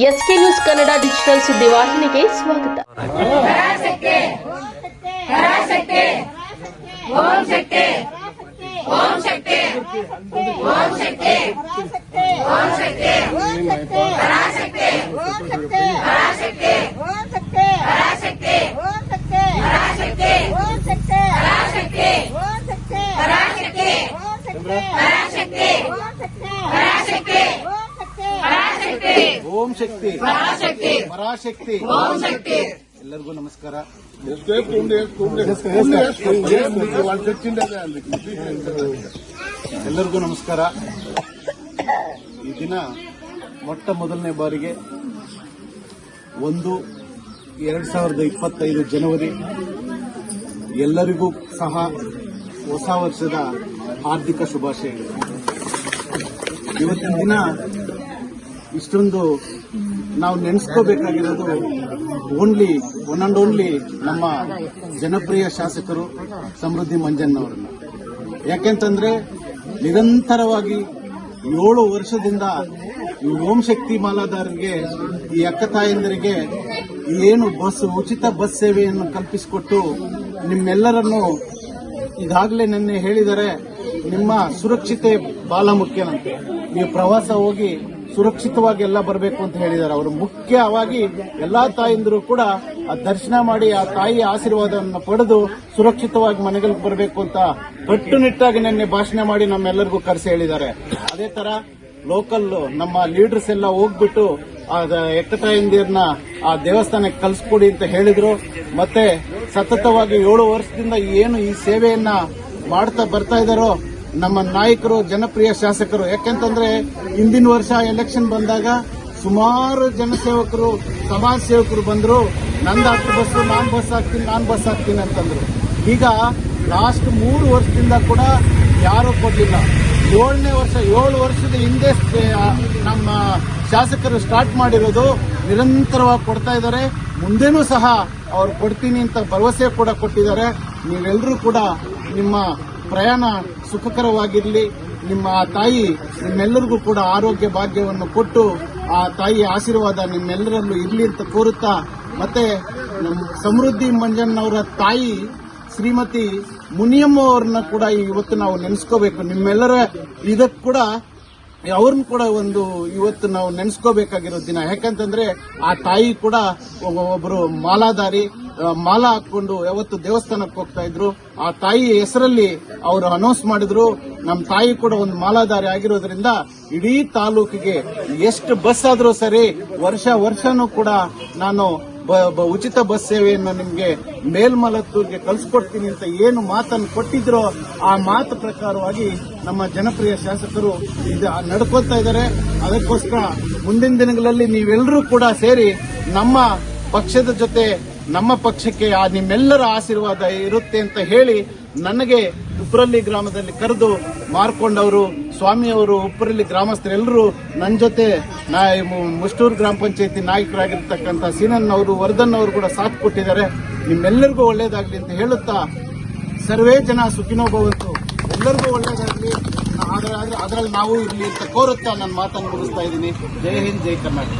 SK news Kannada digital ಸುದ್ದಿವಾಹಿನಿಗೆ ಸ್ವಾಗತ ಓಂ ಶಕ್ತಿ. ಪರಾಶಕ್ತಿ. ಪರಾಶಕ್ತಿ. ಓಂ ಶಕ್ತಿ. ಎಲ್ಲರಿಗೂ ನಮಸ್ಕಾರ. ಎಲ್ಲರಿಗೂ ನಮಸ್ಕಾರ. ಈ ದಿನ ಮೊಟ್ಟ ಮೊದಲನೇ ಬಾರಿಗೆ ಒಂದು ಎರಡು ಸಾವಿರದ ಇಪ್ಪತ್ತೈದು ಜನವರಿ ಎಲ್ಲರಿಗೂ ಸಹ ಹೊಸ ವರ್ಷದ ಹಾರ್ದಿಕ ಶುಭಾಶಯಗಳು. ಇವತ್ತಿನ ದಿನ ಇಷ್ಟೊಂದು ನಾವು ನೆನೆಸ್ಕೋಬೇಕಾಗಿರೋದು ಓನ್ಲಿ ಒನ್ ಅಂಡ್ ಓನ್ಲಿ ನಮ್ಮ ಜನಪ್ರಿಯ ಶಾಸಕರು ಸಮೃದ್ಧಿ ಮಂಜಣ್ಣವರನ್ನ ಯಾಕೆಂತಂದ್ರೆ ನಿರಂತರವಾಗಿ ಏಳು ವರ್ಷದಿಂದ ಈ ಓಂ ಶಕ್ತಿ ಮಾಲಾದಾರರಿಗೆ ಈ ಅಕ್ಕ ತಾಯಂದರಿಗೆ ಏನು ಬಸ್, ಉಚಿತ ಬಸ್ ಸೇವೆಯನ್ನು ಕಲ್ಪಿಸಿಕೊಟ್ಟು ನಿಮ್ಮೆಲ್ಲರನ್ನು ಈಗಾಗಲೇ ನಿನ್ನೆ ಹೇಳಿದರೆ ನಿಮ್ಮ ಸುರಕ್ಷತೆ ಬಹಳ ಮುಖ್ಯನಂತೆ. ನೀವು ಪ್ರವಾಸ ಹೋಗಿ ಸುರಕ್ಷಿತವಾಗಿ ಎಲ್ಲ ಬರಬೇಕು ಅಂತ ಹೇಳಿದ್ದಾರೆ. ಅವರು ಮುಖ್ಯವಾಗಿ ಎಲ್ಲಾ ತಾಯಂದಿರು ಕೂಡ ಆ ದರ್ಶನ ಮಾಡಿ ಆ ತಾಯಿಯ ಆಶೀರ್ವಾದವನ್ನು ಪಡೆದು ಸುರಕ್ಷಿತವಾಗಿ ಮನೆಗಳಿಗೆ ಬರಬೇಕು ಅಂತ ಕಟ್ಟುನಿಟ್ಟಾಗಿ ನಿನ್ನೆ ಭಾಷಣ ಮಾಡಿ ನಮ್ಮೆಲ್ಲರಿಗೂ ಕರೆಸಿ ಹೇಳಿದ್ದಾರೆ. ಅದೇ ತರ ಲೋಕಲ್ ನಮ್ಮ ಲೀಡರ್ಸ್ ಎಲ್ಲ ಹೋಗ್ಬಿಟ್ಟು ಆ ದ- ಎಕ್ಕ ತಾಯಂದಿರನ್ನ ಆ ದೇವಸ್ಥಾನಕ್ಕೆ ಕಲಿಸ್ಕೊಡಿ ಅಂತ ಹೇಳಿದ್ರು. ಮತ್ತೆ ಸತತವಾಗಿ ಏಳು ವರ್ಷದಿಂದ ಏನು ಈ ಸೇವೆಯನ್ನ ಮಾಡ್ತಾ ಬರ್ತಾ ಇದ್ದಾರೋ ನಮ್ಮ ನಾಯಕರು, ಜನಪ್ರಿಯ ಶಾಸಕರು. ಯಾಕೆಂತಂದ್ರೆ, ಹಿಂದಿನ ವರ್ಷ ಎಲೆಕ್ಷನ್ ಬಂದಾಗ ಸುಮಾರು ಜನಸೇವಕರು ಸಮಾಜ ಸೇವಕರು ಬಂದರು. ನಂದು ಹತ್ತು ಬಸ್ ನಾನ್ ಬಸ್ ಹಾಕ್ತೀನಿ, ನಾನ್ ಬಸ್ ಹಾಕ್ತೀನಿ ಅಂತಂದ್ರು. ಈಗ ಲಾಸ್ಟ್ ಮೂರು ವರ್ಷದಿಂದ ಕೂಡ ಯಾರು ಕೊಟ್ಟಿಲ್ಲ ಏಳನೇ ವರ್ಷ, ಏಳು ವರ್ಷದ ಹಿಂದೆ ನಮ್ಮ ಶಾಸಕರು ಸ್ಟಾರ್ಟ್ ಮಾಡಿರೋದು ನಿರಂತರವಾಗಿ ಕೊಡ್ತಾ ಇದ್ದಾರೆ. ಮುಂದೆನೂ ಸಹ ಅವ್ರು ಕೊಡ್ತೀನಿ ಅಂತ ಭರವಸೆ ಕೂಡ ಕೊಟ್ಟಿದ್ದಾರೆ. ನೀವೆಲ್ಲರೂ ಕೂಡ ನಿಮ್ಮ ಪ್ರಯಾಣ ಸುಖಕರವಾಗಿರಲಿ, ನಿಮ್ಮ ತಾಯಿ ನಿಮ್ಮೆಲ್ಲರಿಗೂ ಕೂಡ ಆರೋಗ್ಯ ಭಾಗ್ಯವನ್ನು ಕೊಟ್ಟು ಆ ತಾಯಿಯ ಆಶೀರ್ವಾದ ನಿಮ್ಮೆಲ್ಲರಲ್ಲೂ ಇರಲಿ ಅಂತ ಕೋರುತ್ತಾ, ಮತ್ತೆ ನಮ್ಮ ಸಮೃದ್ಧಿ ಮಂಜಣ್ಣವರ ತಾಯಿ ಶ್ರೀಮತಿ ಮುನಿಯಮ್ಮ ಅವ್ರನ್ನ ಕೂಡ ಇವತ್ತು ನಾವು ನೆನೆಸ್ಕೋಬೇಕು. ನಿಮ್ಮೆಲ್ಲರ ಇದಕ್ಕೆ ಕೂಡ ಅವ್ರನ್ನ ಕೂಡ ಒಂದು ಇವತ್ತು ನಾವು ನೆನೆಸ್ಕೋಬೇಕಾಗಿರೋ ದಿನ. ಯಾಕಂತಂದ್ರೆ ಆ ತಾಯಿ ಕೂಡ ಒಬ್ಬರು ಮಾಲಾಧಾರಿ ಮಾಲ ಹಾಕೊಂಡು ಯಾವತ್ತು ದೇವಸ್ಥಾನಕ್ಕೆ ಹೋಗ್ತಾ ಇದ್ರು. ಆ ತಾಯಿ ಹೆಸರಲ್ಲಿ ಅವರು ಅನೌನ್ಸ್ ಮಾಡಿದ್ರು. ನಮ್ಮ ತಾಯಿ ಕೂಡ ಒಂದು ಮಾಲಾಧಾರಿ ಆಗಿರೋದ್ರಿಂದ ಇಡೀ ತಾಲೂಕಿಗೆ ಎಷ್ಟು ಬಸ್ ಆದ್ರೂ ಸರಿ ವರ್ಷ ವರ್ಷನೂ ಕೂಡ ನಾನು ಉಚಿತ ಬಸ್ ಸೇವೆಯನ್ನು ನಿಮಗೆ ಮೇಲ್ಮಲತ್ತೂರಿಗೆ ಕಳಿಸ್ಕೊಡ್ತೀನಿ ಅಂತ ಏನು ಮಾತನ್ನು ಕೊಟ್ಟಿದ್ರೋ ಆ ಮಾತು ಪ್ರಕಾರವಾಗಿ ನಮ್ಮ ಜನಪ್ರಿಯ ಶಾಸಕರು ಇದು ನಡ್ಕೊತಾ ಇದ್ದಾರೆ. ಅದಕ್ಕೋಸ್ಕರ ಮುಂದಿನ ದಿನಗಳಲ್ಲಿ ನೀವೆಲ್ಲರೂ ಕೂಡ ಸೇರಿ ನಮ್ಮ ಪಕ್ಷದ ಜೊತೆ ನಮ್ಮ ಪಕ್ಷಕ್ಕೆ ಆ ನಿಮ್ಮೆಲ್ಲರ ಆಶೀರ್ವಾದ ಇರುತ್ತೆ ಅಂತ ಹೇಳಿ ನನಗೆ ಉಪ್ಪರಳ್ಳಿ ಗ್ರಾಮದಲ್ಲಿ ಕರೆದು ಮಾರ್ಕೊಂಡವರು ಸ್ವಾಮಿಯವರು ಉಪ್ಪರಳ್ಳಿ ಗ್ರಾಮಸ್ಥರೆಲ್ಲರೂ ನನ್ನ ಜೊತೆ ನಾ ಮುಷ್ಟೂರು ಗ್ರಾಮ ಪಂಚಾಯತಿ ನಾಯಕರಾಗಿರ್ತಕ್ಕಂಥ ಸೀನನ್ ಅವರು ವರ್ಧನ್ ಅವರು ಕೂಡ ಸಾಥ್ ಕೊಟ್ಟಿದ್ದಾರೆ. ನಿಮ್ಮೆಲ್ಲರಿಗೂ ಒಳ್ಳೇದಾಗಲಿ ಅಂತ ಹೇಳುತ್ತಾ ಸರ್ವೇ ಜನ ಸುಖಿನೋ ಭವಂತು ಎಲ್ಲರಿಗೂ ಒಳ್ಳೇದಾಗಲಿ. ಆದರೆ ಅದರಲ್ಲಿ ನಾವು ಇರಲಿ ಅಂತ ಕೋರುತ್ತಾ ನನ್ನ ಮಾತನ್ನು ಮುಗಿಸ್ತಾ ಇದ್ದೀನಿ. ಜೈ ಹಿಂದ್ ಜೈ ಕರ್ನಾಟಕ.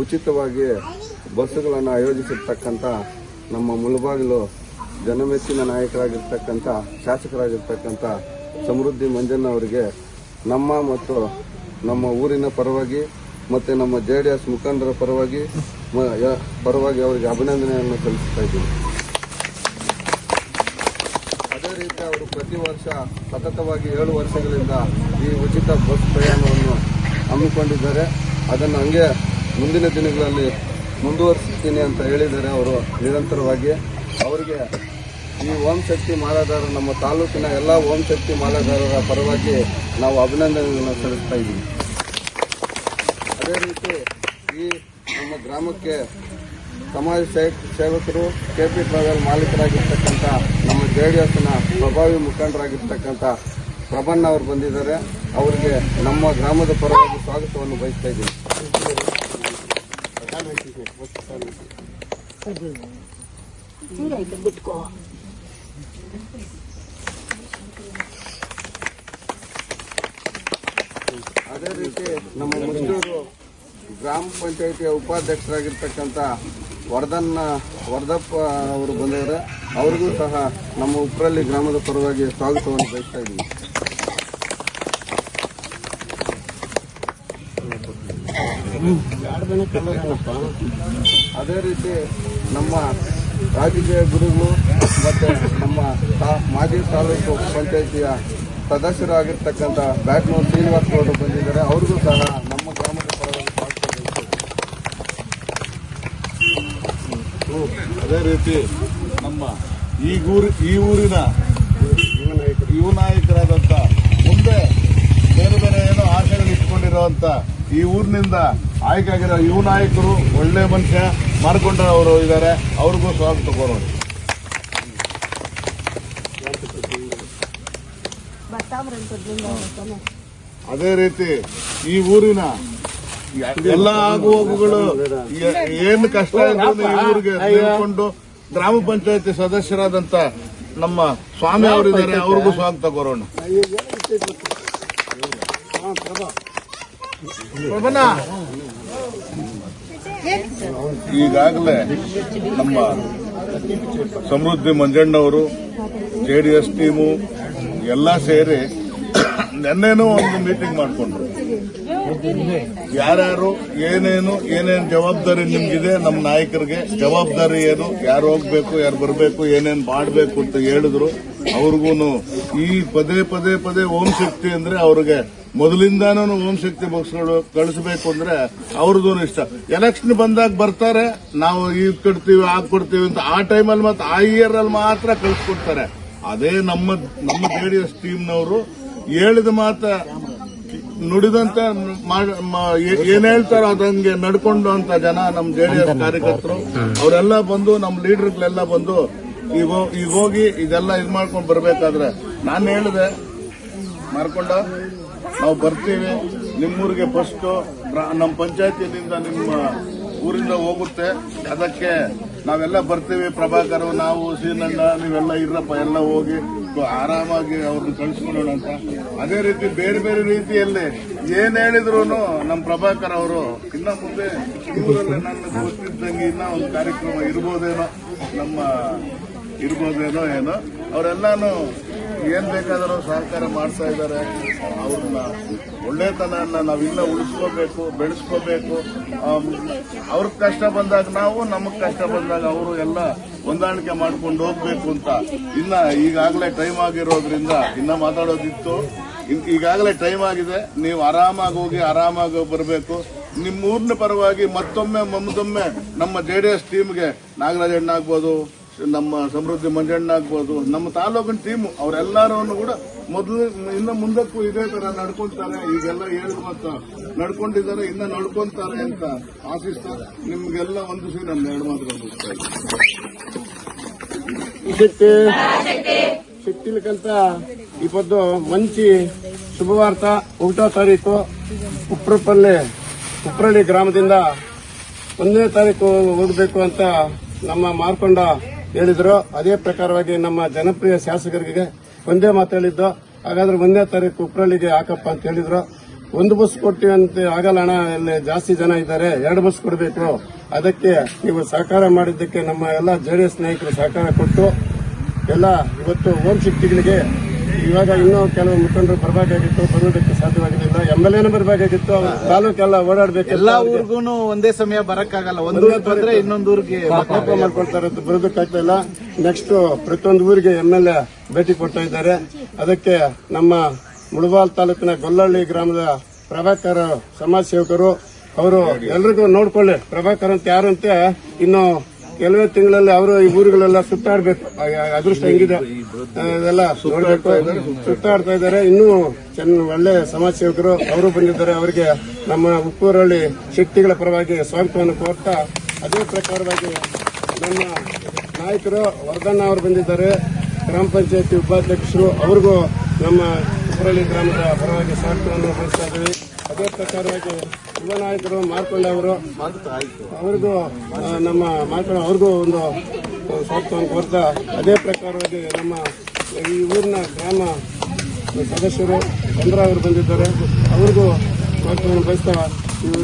ಉಚಿತವಾಗಿ ಬಸ್ಸುಗಳನ್ನು ಆಯೋಜಿಸಿರ್ತಕ್ಕಂಥ ನಮ್ಮ ಮುಳಬಾಗಿಲು ಜನಮೆಚ್ಚಿನ ನಾಯಕರಾಗಿರ್ತಕ್ಕಂಥ ಶಾಸಕರಾಗಿರ್ತಕ್ಕಂಥ ಸಮೃದ್ಧಿ ಮಂಜಣ್ಣ ಅವರಿಗೆ ನಮ್ಮ ಮತ್ತು ನಮ್ಮ ಊರಿನ ಪರವಾಗಿ ಮತ್ತು ನಮ್ಮ ಜೆ ಡಿ ಎಸ್ ಮುಖಂಡರ ಪರವಾಗಿ ಪರವಾಗಿ ಅವರಿಗೆ ಅಭಿನಂದನೆಯನ್ನು ಸಲ್ಲಿಸ್ತಾ ಇದ್ದೀನಿ. ಅದೇ ರೀತಿ ಅವರು ಪ್ರತಿ ವರ್ಷ ಸತತವಾಗಿ ಏಳು ವರ್ಷಗಳಿಂದ ಈ ಉಚಿತ ಬಸ್ ಪ್ರಯಾಣವನ್ನು ಹಮ್ಮಿಕೊಂಡಿದ್ದಾರೆ. ಅದನ್ನು ಹಂಗೆ ಮುಂದಿನ ದಿನಗಳಲ್ಲಿ ಮುಂದುವರಿಸುತ್ತೀನಿ ಅಂತ ಹೇಳಿದ್ದಾರೆ ಅವರು ನಿರಂತರವಾಗಿ ಅವರಿಗೆ ಈ ಓಂ ಶಕ್ತಿ ಮಾಲಾಧಾರ ನಮ್ಮ ತಾಲೂಕಿನ ಎಲ್ಲ ಓಂ ಶಕ್ತಿ ಮಾಲಾಧಾರರ ಪರವಾಗಿ ನಾವು ಅಭಿನಂದನೆಗಳನ್ನು ಸಲ್ಲಿಸ್ತಾ ಇದ್ದೀವಿ. ಅದೇ ರೀತಿ ಈ ನಮ್ಮ ಗ್ರಾಮಕ್ಕೆ ಸಮಾಜ ಸೇವಕ್- ಸೇವಕರು ಕೆ ಪಿ ಟ್ರಾವೆಲ್ ಮಾಲೀಕರಾಗಿರ್ತಕ್ಕಂಥ ನಮ್ಮ ಜೆ ಡಿ ಎಸ್ನ ಪ್ರಭಾವಿ ಮುಖಂಡರಾಗಿರ್ತಕ್ಕಂಥ ಪ್ರಭಣ್ಣ ಅವರು ಬಂದಿದ್ದಾರೆ. ಅವರಿಗೆ ನಮ್ಮ ಗ್ರಾಮದ ಪರವಾಗಿ ಸ್ವಾಗತವನ್ನು ಬಯಸ್ತಾ ಇದ್ದೀವಿ. ಅದೇ ರೀತಿ ನಮ್ಮ ಮುಸ್ಲಿಮರು ಗ್ರಾಮ ಪಂಚಾಯಿತಿಯ ಉಪಾಧ್ಯಕ್ಷರಾಗಿರ್ತಕ್ಕಂಥ ವರ್ಧನ್ನ ವರ್ಧಪ್ಪ ಅವರು ಬಂದಿದ್ದಾರೆ. ಅವ್ರಿಗೂ ಸಹ ನಮ್ಮ ಉಪ್ರಲ್ಲಿ ಗ್ರಾಮದ ಪರವಾಗಿ ಸ್ವಾಗತವನ್ನು ಬಯಸ್ತಾ ಇದ್ದೀವಿ ಅದೇ ರೀತಿ ನಮ್ಮ ರಾಜಕೀಯ ಗುರುಗಳು ಮತ್ತು ನಮ್ಮ ಮಾಜಿ ತಾಲೂಕು ಪಂಚಾಯಿತಿಯ ಸದಸ್ಯರಾಗಿರ್ತಕ್ಕಂಥ ಬ್ಯಾಟ್ನೂರು ಶ್ರೀನಿವಾಸ್ ಗೌಡರು ಬಂದಿದ್ದಾರೆ ಅವ್ರಿಗೂ ಸಹ ನಮ್ಮ ಗ್ರಾಮದ ಪರವಾಗಿ ಅದೇ ರೀತಿ ನಮ್ಮ ಈ ಊರು ಈ ಊರಿನ ಯುವ ನಾಯಕರಾದಂಥ ಮುಂದೆ ಬೇರೆ ಬೇರೆ ಏನೋ ಆಶೆಗಳು ಇಟ್ಕೊಂಡಿರುವಂತ ಈ ಊರಿನಿಂದ ಆಯ್ಕೆ ಆಗಿರೋ ಯುವ ನಾಯಕರು ಒಳ್ಳೆ ಮನುಷ್ಯ ಮಾರ್ಕೊಂಡ ಅವರು ಇದ್ದಾರೆ ಅವ್ರಿಗೂ ಸ್ವಾಗತ ಕೋರೋಣ. ಅದೇ ರೀತಿ ಈ ಊರಿನ ಎಲ್ಲ ಆಗು ಹೋಗುಗಳು ಏನು ಕಷ್ಟ ಈ ಊರಿಗೆ ಹೇಳ್ಕೊಂಡು ಗ್ರಾಮ ಪಂಚಾಯತಿ ಸದಸ್ಯರಾದಂತ ನಮ್ಮ ಸ್ವಾಮಿ ಅವರಿದ್ದಾರೆ, ಅವ್ರಿಗೂ ಸ್ವಾಗತ ಕೋರೋಣ. ಈಗಾಗಲೇ ನಮ್ಮ ಸಮೃದ್ಧಿ ಮಂಜಣ್ಣವರು ಜೆಡಿಎಸ್ ಟೀಮು ಎಲ್ಲ ಸೇರಿ ನೆನ್ನೆನೂ ಒಂದು ಮೀಟಿಂಗ್ ಮಾಡಿಕೊಂಡ್ರು. ಯಾರ್ಯಾರು ಏನೇನು ಏನೇನು ಜವಾಬ್ದಾರಿ ನಿಮ್ಗಿದೆ ನಮ್ಮ ನಾಯಕರಿಗೆ ಜವಾಬ್ದಾರಿ ಏನು, ಯಾರು ಹೋಗ್ಬೇಕು, ಯಾರು ಬರಬೇಕು, ಏನೇನು ಮಾಡಬೇಕು ಅಂತ ಹೇಳಿದ್ರು. ಅವ್ರಿಗೂ ಈ ಪದೇ ಪದೇ ಪದೇ ಓಂ ಶಕ್ತಿ ಅಂದ್ರೆ ಅವ್ರಿಗೆ ಮೊದಲಿಂದಾನು ಓಂ ಶಕ್ತಿ ಬಸ್ಗಳು ಕಳಿಸ್ಬೇಕು ಅಂದ್ರೆ ಅವ್ರದ್ದು ಇಷ್ಟ. ಎಲೆಕ್ಷನ್ ಬಂದಾಗ ಬರ್ತಾರೆ ನಾವು ಈಗ ಕಟ್ತೀವಿ ಆಗ ಕೊಡ್ತೀವಿ ಅಂತ ಆ ಟೈಮಲ್ಲಿ ಮತ್ತೆ ಆ ಇಯರ್ ಅಲ್ಲಿ ಮಾತ್ರ ಕಳಿಸ್ಕೊಡ್ತಾರೆ. ಅದೇ ನಮ್ಮ ನಮ್ಮ ಎಸ್ ಟೀಮ್ನವರು ಹೇಳಿದ ಮಾತ ನುಡಿದಂತ ಏನ್ ಹೇಳ್ತಾರೋ ಅದಂಗೆ ನಡ್ಕೊಂಡು ಅಂತ ಜನ ನಮ್ಮ ಜೆಡಿಎಸ್ ಕಾರ್ಯಕರ್ತರು. ಅವರೆಲ್ಲ ಬಂದು ನಮ್ಮ ಲೀಡರ್ಗಳೆಲ್ಲ ಬಂದು ಈಗ ಈಗ ಹೋಗಿ ಇದೆಲ್ಲ ಇದು ಮಾಡ್ಕೊಂಡು ಬರ್ಬೇಕಾದ್ರೆ ನಾನು ಹೇಳಿದೆ ಮಾರ್ಕೊಂಡ ನಾವು ಬರ್ತೀವಿ. ನಿಮ್ಮೂರಿಗೆ ಫಸ್ಟ್ ನಮ್ಮ ಪಂಚಾಯತಿಯಿಂದ ನಿಮ್ಮ ಊರಿಂದ ಹೋಗುತ್ತೆ. ಅದಕ್ಕೆ ನಾವೆಲ್ಲ ಬರ್ತೀವಿ. ಪ್ರಭಾಕರ್, ನಾವು ಸೀನಣ್ಣ ನೀವೆಲ್ಲ ಇರಪ್ಪ, ಎಲ್ಲ ಹೋಗಿ ಆರಾಮಾಗಿ ಅವ್ರನ್ನ ಕಳಿಸ್ಕೊಳ್ಳೋಣ ಅಂತ. ಅದೇ ರೀತಿ ಬೇರೆ ಬೇರೆ ರೀತಿಯಲ್ಲಿ ಏನ್ ಹೇಳಿದ್ರು ನಮ್ಮ ಪ್ರಭಾಕರ್ ಅವರು, ಇನ್ನ ಮುಂದೆ ಊರಲ್ಲಿ ನನ್ನ ಗೊತ್ತಿದ್ದಂಗೆ ಇನ್ನ ಒಂದು ಕಾರ್ಯಕ್ರಮ ಇರ್ಬೋದೇನೋ, ನಮ್ಮ ಇರ್ಬೋದೇನೋ ಏನೋ, ಅವರೆಲ್ಲಾನು ಏನ್ ಬೇಕಾದರೂ ಸಹಕಾರ ಮಾಡ್ತಾ ಇದ್ದಾರೆ. ಅವ್ರನ್ನ ಒಳ್ಳೆತನನ್ನ ನಾವಿಲ್ಲ ಉಳಿಸ್ಕೋಬೇಕು, ಬೆಳೆಸ್ಕೋಬೇಕು. ಅವ್ರಿಗೆ ಅವ್ರ ಕಷ್ಟ ಬಂದಾಗ ನಾವು, ನಮಗ್ ಕಷ್ಟ ಬಂದಾಗ ಅವರು ಎಲ್ಲ ಹೊಂದಾಣಿಕೆ ಮಾಡ್ಕೊಂಡು ಹೋಗ್ಬೇಕು ಅಂತ. ಇನ್ನ ಈಗಾಗಲೇ ಟೈಮ್ ಆಗಿರೋದ್ರಿಂದ, ಇನ್ನ ಮಾತಾಡೋದಿತ್ತು. ಈಗಾಗಲೇ ಟೈಮ್ ಆಗಿದೆ. ನೀವು ಆರಾಮಾಗಿ ಹೋಗಿ, ಆರಾಮಾಗಿ ಬರಬೇಕು. ನಿಮ್ಮ ಊರಿನ ಪರವಾಗಿ ಮತ್ತೊಮ್ಮೆ ಮಮ್ಮದೊಮ್ಮೆ ನಮ್ಮ ಜೆ ಡಿ ಎಸ್ ಟೀಮ್ಗೆ ನಾಗರಾಜಣ್ಣ ಆಗ್ಬೋದು. ನಮ್ಮ ಸಮೃದ್ಧಿ ಮಂಜಣ್ಣ ಆಗ್ಬೋದು ನಮ್ಮ ತಾಲೂಕಿನ ಟೀಮ್ ಅವರೆಲ್ಲರೂ ಕೂಡ ಮೊದಲು ಇನ್ನು ಮುಂದಕ್ಕೂ ಇದೇ ತರ ನಡ್ಕೊಂತಾರೆ ಈಗೆಲ್ಲ ಹೇಳಿ ಅಂತ ನಡ್ಕೊಂಡಿದ್ದಾರೆ ಇನ್ನ ನಡ್ಕೊಂತಾರೆ ಅಂತ ಆಶಿಸ್ತಾರೆ ನಿಮ್ಗೆಲ್ಲ ಒಂದು ಸಿ ನಮ್ಮ ಎರಡು ಮಾತ್ರ ಶಕ್ತಿ ಶಕ್ತಿಲಿಕಂತ ಇಬ್ಬದ್ದು ಮಂಚಿ ಶುಭವಾರ್ತ. ಊಟ ತಾರೀಕು ಉಪ್ರಪಲ್ಲೆ ಉಪ್ರಳ್ಳಿ ಗ್ರಾಮದಿಂದ ಒಂದನೇ ತಾರೀಕು ಹೋಗಬೇಕು ಅಂತ ನಮ್ಮ ಮಾರ್ಕೊಂಡ ಹೇಳಿದ್ರು, ಅದೇ ಪ್ರಕಾರವಾಗಿ ನಮ್ಮ ಜನಪ್ರಿಯ ಶಾಸಕರಿಗೆ ಒಂದೇ ಮಾತು ಹೇಳಿದ್ದು, ಹಾಗಾದ್ರೆ ಒಂದೇ ತಾರೀಕು ಉಪ್ರಳ್ಳಿಗೆ ಹಾಕಪ್ಪ ಅಂತ ಹೇಳಿದ್ರು. ಒಂದು ಬಸ್ ಕೊಟ್ಟಿವಿ ಅಂತ ಆಗಲ್ಲ ಅಣ್ಣ, ಇಲ್ಲಿ ಜಾಸ್ತಿ ಜನ ಇದ್ದಾರೆ, ಎರಡು ಬಸ್ ಕೊಡಬೇಕು. ಅದಕ್ಕೆ ನೀವು ಸಹಕಾರ ಮಾಡಿದ್ದಕ್ಕೆ ನಮ್ಮ ಎಲ್ಲ ಜೆಡಿಎಸ್ ನಾಯಕರು ಸಹಕಾರ ಕೊಟ್ಟು, ಎಲ್ಲ ಇವತ್ತು ಓಂ ಶಕ್ತಿಗಳಿಗೆ ಇವಾಗ ಇನ್ನೂ ಕೆಲವು ಮುಖಂಡರು ಬರಬೇಕಾಗಿತ್ತು ಬರೋದಕ್ಕೆ ಸಾಧ್ಯವಾಗಿರಲಿಲ್ಲ ಎಂ ಎಲ್ ಎನೂ ಬರಬೇಕಾಗಿತ್ತು ತಾಲೂಕೆಲ್ಲ ಓಡಾಡಬೇಕು ಎಲ್ಲಾ ಊರಿಗೂ ಒಂದೇ ಸಮಯ ಬರಕ್ಕಾಗಲ್ಲ. ಒಂದು ಬಂದ್ರೆ ಇನ್ನೊಂದು ಊರಿಗೆ ಕೋಪ ಮಾಡ್ಕೊಳ್ತಾರೆ ಬರೋದಕ್ಕಾಗ್ತಾ ಇಲ್ಲ. ನೆಕ್ಸ್ಟ್ ಪ್ರತಿಯೊಂದು ಊರಿಗೆ ಎಂ ಎಲ್ ಎ ಭೇಟಿ ಕೊಡ್ತಾ ಇದ್ದಾರೆ. ಅದಕ್ಕೆ ನಮ್ಮ ಮುಳಬಾಲ್ ತಾಲೂಕಿನ ಗೊಲ್ಲಹಳ್ಳಿ ಗ್ರಾಮದ ಪ್ರಭಾಕರ್ ಸಮಾಜ ಸೇವಕರು ಅವರು ಎಲ್ರಿಗೂ ನೋಡ್ಕೊಳ್ಳಿ. ಪ್ರಭಾಕರ್ ಅಂತ ಯಾರಂತೆ ಇನ್ನು ಕೆಲವೇ ತಿಂಗಳಲ್ಲಿ ಅವರು ಈ ಊರುಗಳೆಲ್ಲ ಸುತ್ತಾಡ್ಬೇಕು. ಅದೃಷ್ಟ ಹೆಂಗಿದೆ? ಇದೆಲ್ಲ ಸುತ್ತಾಡ್ತಾ ಇದ್ದಾರೆ ಇನ್ನೂ ಚೆನ್ನ ಒಳ್ಳೆ ಸಮಾಜ ಸೇವಕರು ಅವರು ಬಂದಿದ್ದಾರೆ. ಅವರಿಗೆ ನಮ್ಮ ಉಪ್ಪೂರಳ್ಳಿ ಶಕ್ತಿಗಳ ಪರವಾಗಿ ಸ್ವಾಗತವನ್ನು ಕೋರ್ತಾ ಅದೇ ಪ್ರಕಾರವಾಗಿ ನಮ್ಮ ನಾಯಕರು ವರ್ಧನ್ ಅವರು ಬಂದಿದ್ದಾರೆ. ಗ್ರಾಮ ಪಂಚಾಯತಿ ಉಪಾಧ್ಯಕ್ಷರು. ಅವ್ರಿಗೂ ನಮ್ಮ ಉಪ್ಪರಳ್ಳಿ ಗ್ರಾಮದ ಪರವಾಗಿ ಸ್ವಾಗತವನ್ನು ಬಯಸ್ತಾ ಇದ್ದೀವಿ. ಅದೇ ಪ್ರಕಾರವಾಗಿ ಯುವ ನಾಯಕರು, ಮಾರ್ಕೊಂಡೆ ಅವರು, ಅವ್ರಿಗೂ ನಮ್ಮ ಮಾರ್ಕೊಂಡ ಅವ್ರಿಗೂ ಒಂದು ಸ್ವಾಗತವನ್ನು ಕೋರ್ತಾ ಅದೇ ಪ್ರಕಾರವಾಗಿ ನಮ್ಮ ಈ ಊರಿನ ಗ್ರಾಮ ಸದಸ್ಯರು ಚಂದ್ರ ಅವರು ಬಂದಿದ್ದಾರೆ. ಅವ್ರಿಗೂ ಸ್ವಾಗತವನ್ನು ಬಯಸ್ತಾ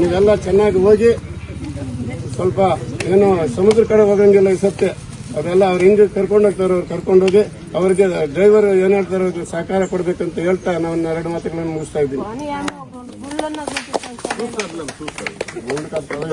ನೀವೆಲ್ಲ ಚೆನ್ನಾಗಿ ಹೋಗಿ, ಸ್ವಲ್ಪ ಏನು ಸಮುದ್ರ ಕಡೆ ಹೋಗಂಗಿಲ್ಲ ಈ ಸತ್ಯ ಅವರೆಲ್ಲ ಅವ್ರು ಹಿಂಗೆ ಕರ್ಕೊಂಡು ಹೋಗ್ತಾರೆ, ಅವ್ರು ಕರ್ಕೊಂಡೋಗಿ ಅವ್ರಿಗೆ ಡ್ರೈವರ್ ಏನ್ ಹೇಳ್ತಾರೆ ಸಹಕಾರ ಕೊಡ್ಬೇಕಂತ ಹೇಳ್ತಾ ನಾನು ಎರಡು ಮಾತುಗಳನ್ನು ಮುಗಿಸ್ತಾ ಇದ್ದೀನಿ. महसूस करें गोल्ड का प्रवेश